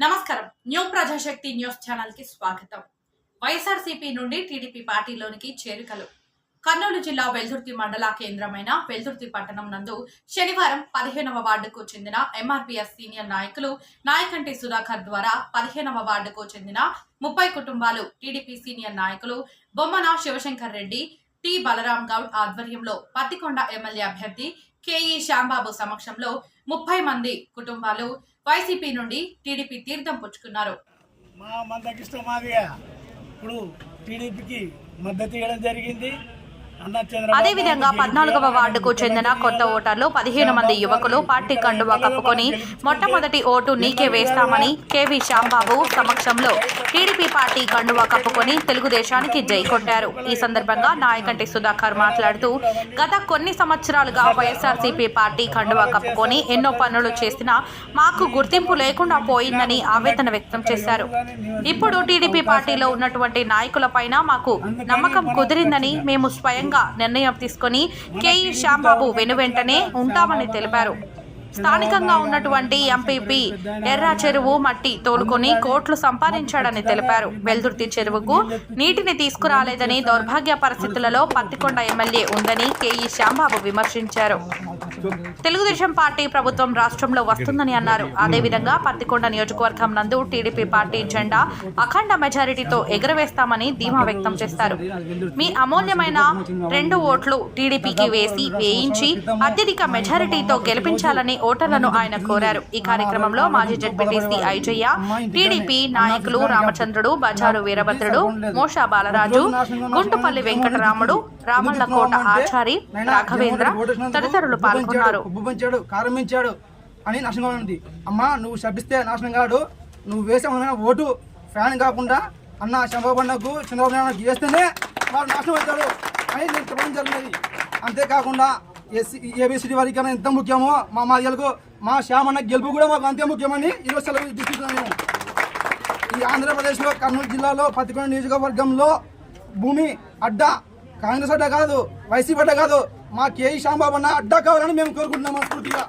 నమస్కారం. New Prajasakti news ఛానల్కి స్వాగతం. వైఎస్ఆర్సీపీ నుండి టీడీపీ పార్టీలోనికి చేరికలు. కర్నూలు జిల్లా వెల్దుర్తి మండల కేంద్రమైన వెల్దుర్తి పట్టణం నందు శనివారం పదిహేనవ వార్డుకు చెందిన ఎంఆర్పీఎస్ సీనియర్ నాయకులు నాయకంటి సుధాకర్ ద్వారా పదిహేనవ వార్డుకు చెందిన ముప్పై కుటుంబాలు టీడీపీ సీనియర్ నాయకులు బొమ్మన శివశంకర్ రెడ్డి టి బలరాం గౌడ్ ఆధ్వర్యంలో పత్తికొండ ఎమ్మెల్యే అభ్యర్థి కేఈ శ్యాంబాబు సమక్షంలో ముప్పై మంది కుటుంబాలు వైసీపీ నుండి టీడీపీ తీర్థం పుచ్చుకున్నారు. మా మందకిష్టం మాదిగా ఇప్పుడు టీడీపీకి మద్దతు ఇవ్వడం జరిగింది. అదేవిధంగా పద్నాలుగవ వార్డుకు చెందిన కొత్త ఓటర్లు పదిహేను మంది యువకులు పార్టీ కండువా కప్పుకొని మొట్టమొదటి ఓటు నీకే వేస్తామని కేవీ శ్యాంబాబు సమక్షంలో టీడీపీ పార్టీ కండువా కప్పుకొని తెలుగుదేశానికి జై కొట్టారు. ఈ సందర్భంగా నాయకంటి సుధాకర్ మాట్లాడుతూ గత కొన్ని సంవత్సరాలుగా వైఎస్ఆర్సీపీ పార్టీ కండువా కప్పుకొని ఎన్నో పనులు చేసినా మాకు గుర్తింపు లేకుండా పోయిందని ఆవేదన వ్యక్తం చేశారు. ఇప్పుడు టీడీపీ పార్టీలో ఉన్నటువంటి నాయకులపైన మాకు నమ్మకం కుదిరిందని మేము స్వయంగా నిర్ణయం తీసుకొని కేఈ శ్యాంబాబు వెనువెంటనే ఉంటామని తెలిపారు. స్థానికంగా ఉన్నటువంటి ఎంపీపీ ఎర్రా చెరువు మట్టి తోలుకొని కోట్లు సంపాదించాడని తెలిపారు. వెల్దుర్తి చెరువుకు నీటిని తీసుకురాలేదని దౌర్భాగ్య పరిస్థితులలో పత్తికొండ ఎమ్మెల్యే ఉందని కేఈ శ్యాంబాబు విమర్శించారు. తెలుగుదేశం పార్టీ ప్రభుత్వం రాష్ట్రంలో వస్తుందని అన్నారు. అదేవిధంగా పత్తికొండ నియోజకవర్గం నందు టీడీపీ పార్టీ జెండా అఖండ మెజారిటీతో ఎగురవేస్తామని ధీమా వ్యక్తం చేస్తారు. మీ అమూల్యమైన రెండు ఓట్లు టీడీపీకి వేసి వేయించి అత్యధిక మెజారిటీతో గెలిపించాలని ఓటర్లను ఆయన కోరారు. ఈ కార్యక్రమంలో మాజీ జడ్పీటీసీ ఐజయ్య టీడీపీ నాయకులు రామచంద్రుడు బజారు వీరభద్రుడు మోషా బాలరాజు గుంటుపల్లి వెంకటరాముడు రామల్లకోట ఆచారి రాఘవేంద్ర తదితరులు పాల్గొన్నారు. ఉప్పు పంచాడు కారం పెంచాడు అని నష్టంగా ఉంది. అమ్మా నువ్వు శపిస్తే నాశనం కాడు నువ్వు వేసే ఓటు ఫ్యాన్ కాకుండా అన్న చంద్రబాబు అన్నకు చంద్రబాబు నాయుడు వేస్తేనే వాడు నాశనం అవుతాడు అని నేను చెప్పడం జరిగినది అంతేకాకుండా ఎస్సీ ఏబిసిడి వారికి ఎంత ముఖ్యమో మా మాదిగలకు మా శ్యామన్న గెలుపు కూడా మాకు అంతే ముఖ్యమని ఈరోజు సెలవు తీసుకుంటున్నాను ఈ ఆంధ్రప్రదేశ్లో కర్నూలు జిల్లాలో పత్తికొండ నియోజకవర్గంలో భూమి అడ్డ కాంగ్రెస్ అడ్డ కాదు వైసీపీ అడ్డ కాదు మా కేఈ శ్యాంబాబు అన్న అడ్డా కావాలని మేము కోరుకుంటున్నాం మనస్ఫూర్తిగా!